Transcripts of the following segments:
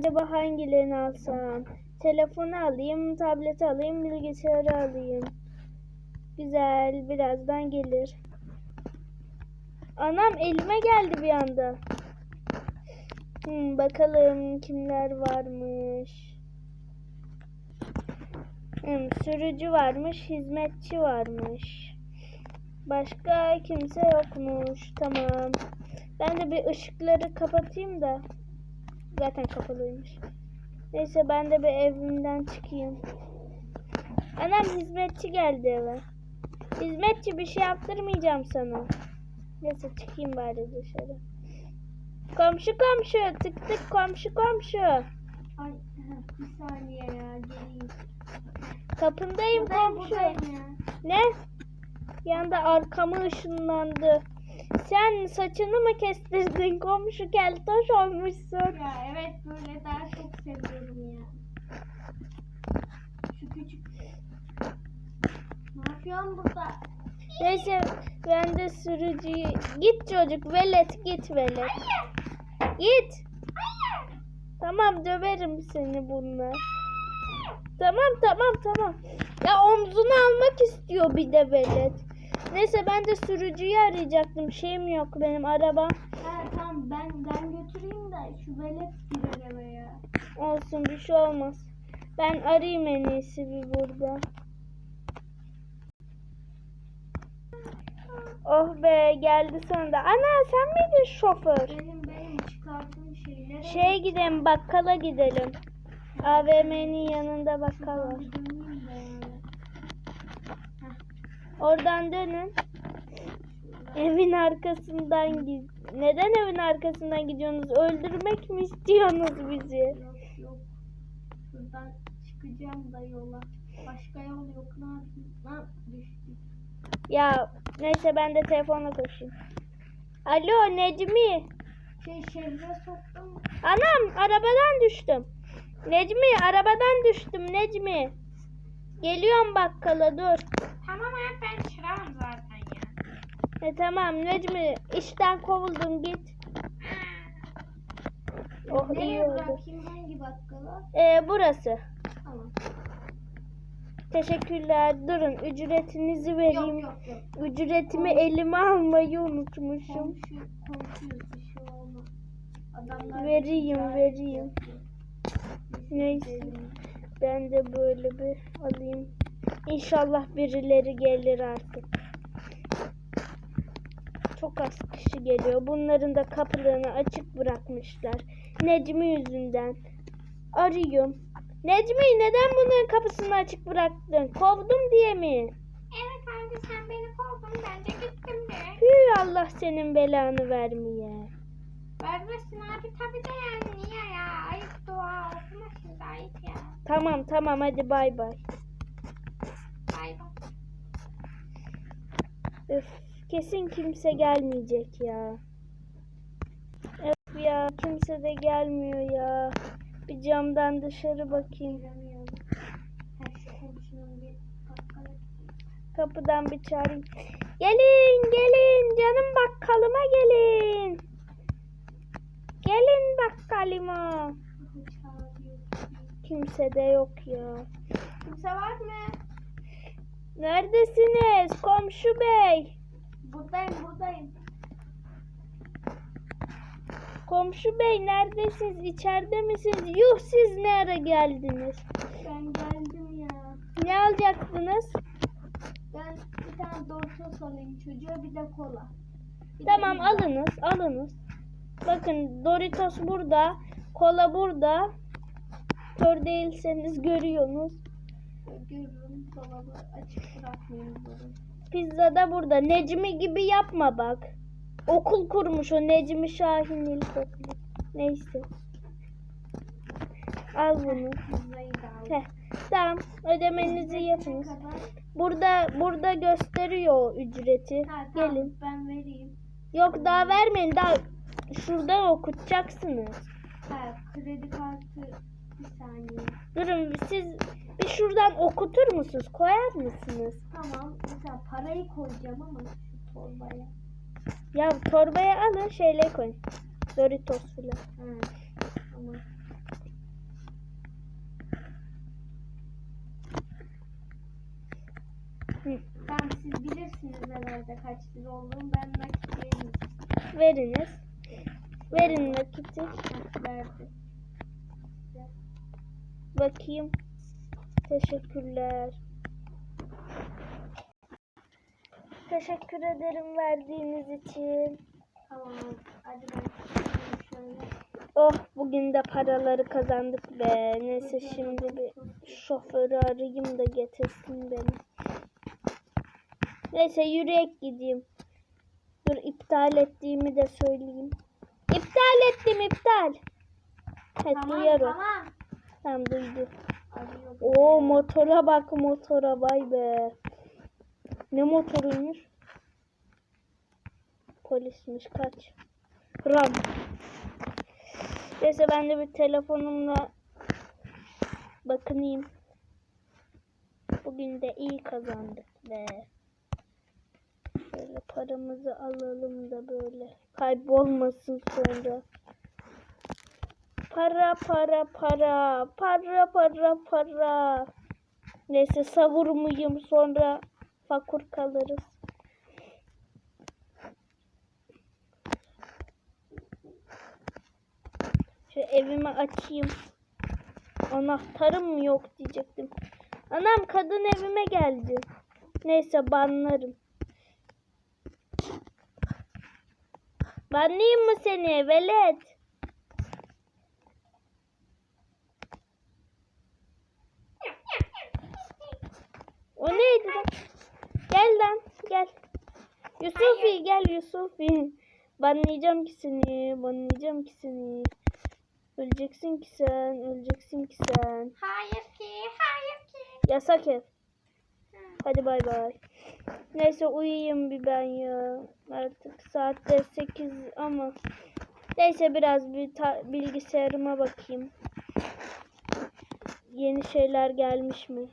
Acaba hangilerini alsam? Telefonu alayım, tableti alayım, bilgisayarı alayım. Güzel, birazdan gelir. Anam elime geldi bir anda. Hmm, bakalım kimler varmış. Hmm, sürücü varmış, hizmetçi varmış. Başka kimse yokmuş. Tamam. Ben de bir ışıkları kapatayım da. Zaten kapalıymış. Neyse ben de bir evimden çıkayım. Anam hizmetçi geldi eve. Hizmetçi bir şey yaptırmayacağım sana. Neyse çıkayım bari dışarı. Komşu komşu tık tık komşu komşu. Ay bir saniye ya geleyim. Kapındayım Buradayım komşu. buradayım ya. Ne? Yanda arkamı ışınlandı. Sen saçını mı kestirdin komşu keltoş olmuşsun. Ya evet böyle daha çok seviyorum ya. Şu küçük. Ne yapıyorsun burada? Neyse ben de sürücüyü... Git çocuk velet git velet. Git. Tamam döverim seni bununla. Tamam tamam tamam. Ya omzunu almak istiyor bir de velet. Neyse ben de sürücüyü arayacaktım. Şeyim yok benim araba. Ha tamam ben ben götüreyim de şu velet girer eve ya. Olsun bir şey olmaz. Ben arayayım en iyisi bir burada. Oh be geldi sonunda. Ana sen miydin şoför? Benim benim çıkarttığım şeylere Şey gidelim bakkala gidelim. AVM'nin yanında bakkal var. bir döneyim de yani. Oradan dönün. Evin arkasından git. Neden evin arkasından gidiyorsunuz? Öldürmek mi istiyorsunuz bizi? Yok yok. Şuradan çıkacağım da yola. Başka yol yok. Ne yapayım? Düştük. Ya neyse ben de telefonla koşayım. Alo Necmi. Şey şehre soktum. Anam arabadan düştüm. Necmi arabadan düştüm Necmi. Geliyorum bakkala dur. Tamam abi ben çırağım zaten ya. E tamam Necmi işten kovuldun git. Oh iyi Nereye oldu. bırakayım hangi bakkala? E, burası. Tamam. Teşekkürler. Durun ücretinizi vereyim. Yok yok yok. Ücretimi elime almayı unutmuşum. Komşu, komşuyuz bir şey olmaz. Adamlar Vereyim, bir vereyim. Neyse. Ben de böyle bir alayım. İnşallah birileri gelir artık. Çok az kişi geliyor. Bunların da kapılarını açık bırakmışlar. Necmi yüzünden. Arıyorum. Necmi neden bunların kapısını açık bıraktın? Kovdum diye mi? Evet abi sen beni kovdun ben de gittim de. Hü Allah senin belanı vermeye. Vermesin abi tabi de yani niye ya? Ayıp dua ya. Tamam tamam hadi bay bay. Bay bay. Öf, kesin kimse gelmeyecek ya. Öf ya kimse de gelmiyor ya. Bir camdan dışarı bakayım. Kapıdan bir çağırayım. Gelin gelin canım bakkalıma gelin. Gelin bakkalıma. Kimse de yok ya. Kimse var mı? Neredesiniz komşu bey? Buradayım buradayım. Komşu bey neredesiniz? İçeride misiniz? Yuh siz ne ara geldiniz? Ben geldim ya. Ne alacaktınız? Ben bir tane Doritos alayım çocuğa bir de kola. Bir de Tamam pizza. alınız alınız. Bakın Doritos burada. Kola burada. Kör değilseniz görüyorsunuz. Görürüm dolabı açık bırakmayayım bunu. Pizza da burada. Necmi gibi yapma bak. Okul kurmuş o Necmi Şahin İlkokulu. Neyse. Al bunu. Heh. Tamam ödemenizi yapınız. Burada burada gösteriyor o ücreti. Ha, tamam, Gelin. ben vereyim. Yok daha vermeyin daha şurada okutacaksınız. Ha, kredi kartı Durun siz bir şuradan okutur musunuz? Koyar mısınız? Tamam. Mesela parayı koyacağım ama şu torbaya. Ya torbaya alın şeyle koyun. Doritos filan. Evet. Tamam. Ben siz bilirsiniz herhalde kaç lira olduğunu. Ben nakit veriniz. Veriniz. Verin nakiti. Verdim. Bakayım. Teşekkürler. Teşekkür ederim verdiğiniz için. Tamam. Hadi ben. Oh bugün de paraları kazandık be. Neyse şimdi bir şoförü arayayım da getirsin beni. Neyse yürüyerek gideyim. Dur iptal ettiğimi de söyleyeyim. İptal ettim iptal. Evet Tamam duyar o. tamam. Tamam duydu. Oo motora bak motora vay be. Ne motoruymuş? Polismiş kaç. Ram. Neyse ben de bir telefonumla bakınayım. Bugün de iyi kazandık be. Şöyle paramızı alalım da böyle kaybolmasın sonra. Para para para para para para. Neyse savurmayayım sonra fakur kalırız. Şu evimi açayım. Anahtarım yok diyecektim. Anam kadın evime geldi. Neyse banlarım. Banlayayım mı seni velet? O neydi lan? Gel lan gel. Yusufi gel Yusufi. Banlayacağım ki seni. Banlayacağım ki seni. Öleceksin ki sen. Öleceksin ki sen. Hayır ki, hayır ki. Yasak ev. Hadi bay bay. Neyse uyuyayım bir ben ya. Artık saatte 8 ama. Neyse biraz bir bilgisayarıma bakayım. Yeni şeyler gelmiş mi?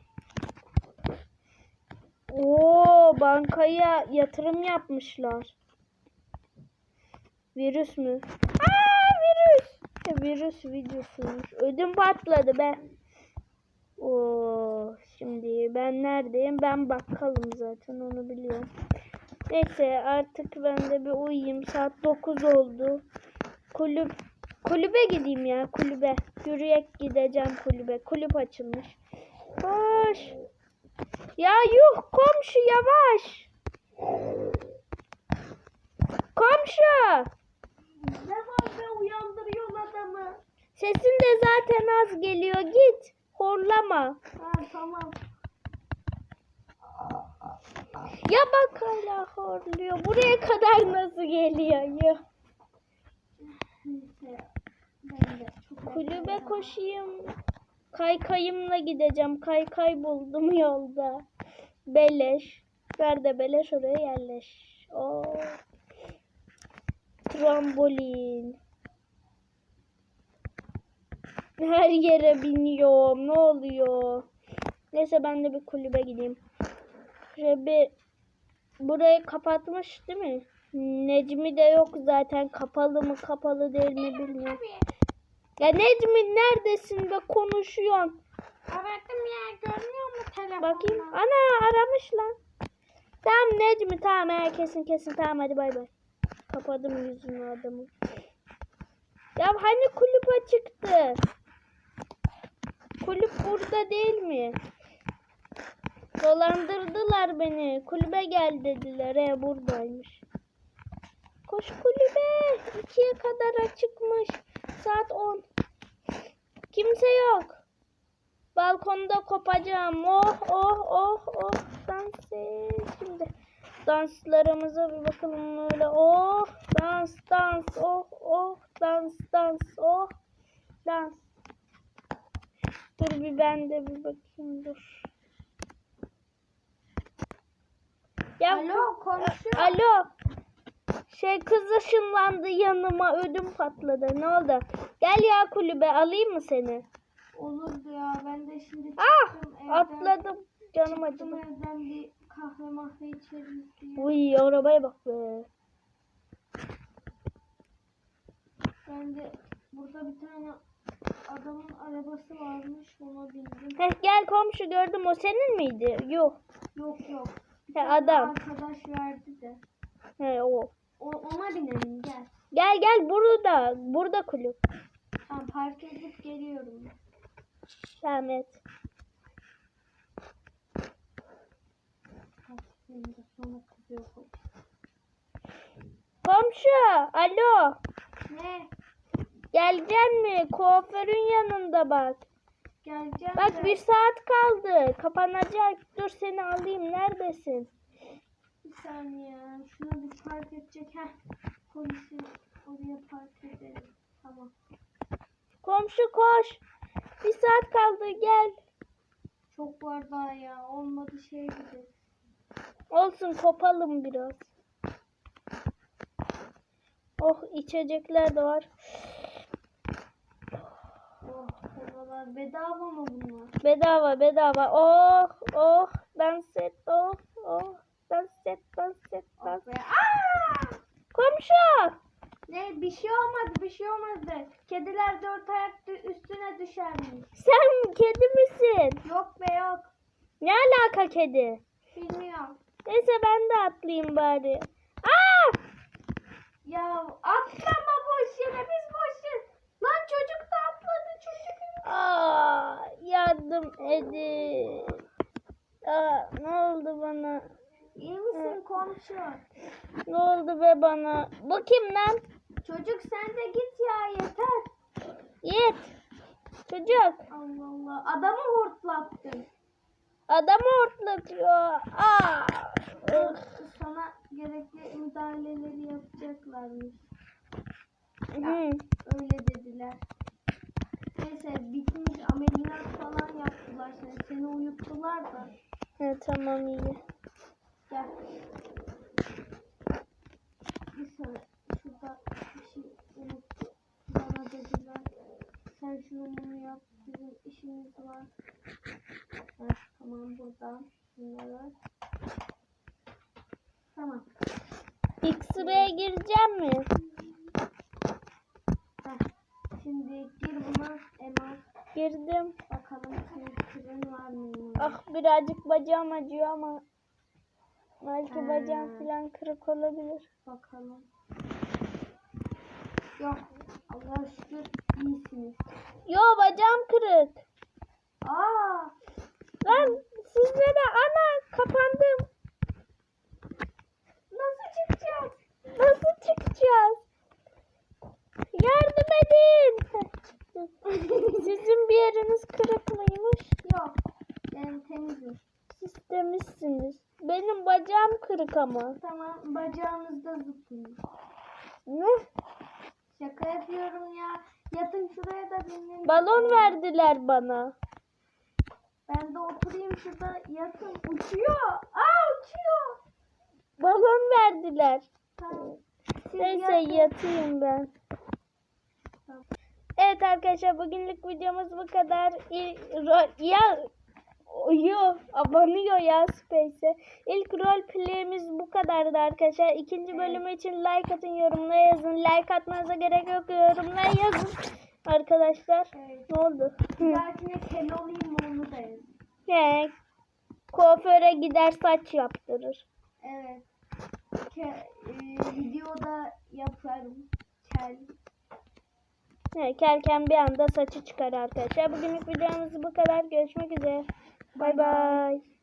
Oo bankaya yatırım yapmışlar. Virüs mü? Aa virüs. Virüs videosuymuş. Ödüm patladı be. Oo, şimdi ben neredeyim? Ben bakkalım zaten onu biliyorum. Neyse artık ben de bir uyuyayım. Saat 9 oldu. Kulüp kulübe gideyim ya kulübe. Yürüyerek gideceğim kulübe. Kulüp açılmış. Koş. Ya yuh komşu yavaş. Komşu. Ne var be uyandırıyor adamı. Sesin de zaten az geliyor. Git. Horlama. Ha tamam. Ya bak hala horluyor. Buraya kadar nasıl geliyor? Çok Kulübe koşayım. Kaykayımla gideceğim. Kaykay buldum yolda. Beleş. Ver de beleş oraya yerleş. Oo. Trambolin. Her yere biniyorum. Ne oluyor? Neyse ben de bir kulübe gideyim. Şöyle bir burayı kapatmış değil mi? Necmi de yok zaten. Kapalı mı kapalı değil mi bilmiyorum. Ya Necmi neredesin be konuşuyorsun. Aradım ya görmüyor mu telefonu? Bakayım. Ana aramış lan. Tamam Necmi tamam he, kesin kesin tamam hadi bay bay. Kapadım yüzünü adamın. Ya hani kulüp açıktı? Kulüp burada değil mi? Dolandırdılar beni. Kulübe gel dediler. He buradaymış. Koş kulübe. İkiye kadar açıkmış. Saat 10. Kimse yok. Balkonda kopacağım. Oh oh oh oh. Dans et. Şimdi danslarımıza bir bakalım öyle. Oh dans dans. Oh oh dans dans. Oh dans. Dur bir ben de bir bakayım dur. Ya Alo komşu. Alo. Şey kız ışınlandı yanıma ödüm patladı. Ne oldu? Gel ya kulübe alayım mı seni? Olurdu ya ben de şimdi Ah çıktım evden. atladım. Canım acıdı. evden bir kahve mahve içeriz diye. Uy arabaya bak be. Ben de burada bir tane adamın arabası varmış ona bindim. Heh gel komşu gördüm o senin miydi? Yok. Yok yok. Bir tane adam. arkadaş verdi de. He o. O, ona binelim gel. Gel gel burada. Burada kulüp. Tamam park edip geliyorum. Tamam et. Komşu. Alo. Ne? Geleceksin mi? Kuaförün yanında bak. Geleceğim Bak de. bir saat kaldı. Kapanacak. Dur seni alayım. Neredesin? Saniye. Şuna bir park edecek. Heh. Polisi oraya park edelim. Tamam. Komşu koş. Bir saat kaldı. Gel. Çok var daha ya. Olmadı şey gibi. Olsun kopalım biraz. Oh içecekler de var. Oh kolalar bedava mı bunlar? Bedava bedava. Oh oh dans et oh oh dans. Oh be. Aa! Komşu. Ne bir şey olmadı bir şey olmadı. Kediler dört ayak üstüne düşermiş. Sen kedi misin? Yok be yok. Ne alaka kedi? Bilmiyorum. Neyse ben de atlayayım bari. Aa! Ya atlama boş yere biz boş yere. Lan çocuk da atladı çocuk. Aa, yardım edin. Aa, ne oldu bana? Komşu? Ne oldu be bana? Bu kim lan? Çocuk sen de git ya yeter. Yiğit. Çocuk. Allah Allah. Adamı hortlattın. Adamı hortlatıyor. Aa. Sana gerekli müdahaleleri yapacaklarmış. Hı. Öyle dediler. Neyse bitmiş ameliyat falan yaptılar seni. Seni uyuttular da. He, tamam iyi. Gel. Bir saniye. Şurada bir şey unuttum. Bana dediler. Sen şunu bunu yap. Bizim işimiz var. Heh, tamam buradan. Bunları. Tamam. İlk sıraya gireceğim mi? Heh. Şimdi gir buna Emel. Girdim. Bakalım senin kırın var mı? Ah birazcık bacağım acıyor ama belki Ha. bacağım falan kırık olabilir. Bakalım. Yok. Allah'a şükür iyisiniz. Yo bacağım kırık. Aa, Lan sizlere ana kapandım. nasıl çıkacağız? Nasıl çıkacağız? Yardım edin. Sizin bir yeriniz kırık mıymış? Yok. Ben temizim. Siz temizsiniz. Benim bacağım kırık ama. Tamam, bacağınızda zıplayın. Ne? Şaka yapıyorum ya. Yatın şuraya da dinlenin. Balon verdiler bana. Ben de oturayım şurada yatın. Uçuyor. Aa uçuyor. Balon verdiler. Tamam. Neyse yatın. yatayım ben. Tamam. Evet arkadaşlar bugünlük videomuz bu kadar. Ro- ya Yo, abanıyor ya Space'e. İlk rol play'imiz bu kadardı arkadaşlar. İkinci bölümü için like atın, yorumlara yazın. Like atmanıza gerek yok, yorumlara yazın. Arkadaşlar, Evet. ne oldu? Dahakine kel olayım mı onu da yazın. Kuaföre gider saç yaptırır. Evet. Ke, e, videoda yaparım. Kel. He, kerken bir anda saçı çıkar arkadaşlar. Bugünlük videomuz bu kadar. Görüşmek üzere. Bay bay.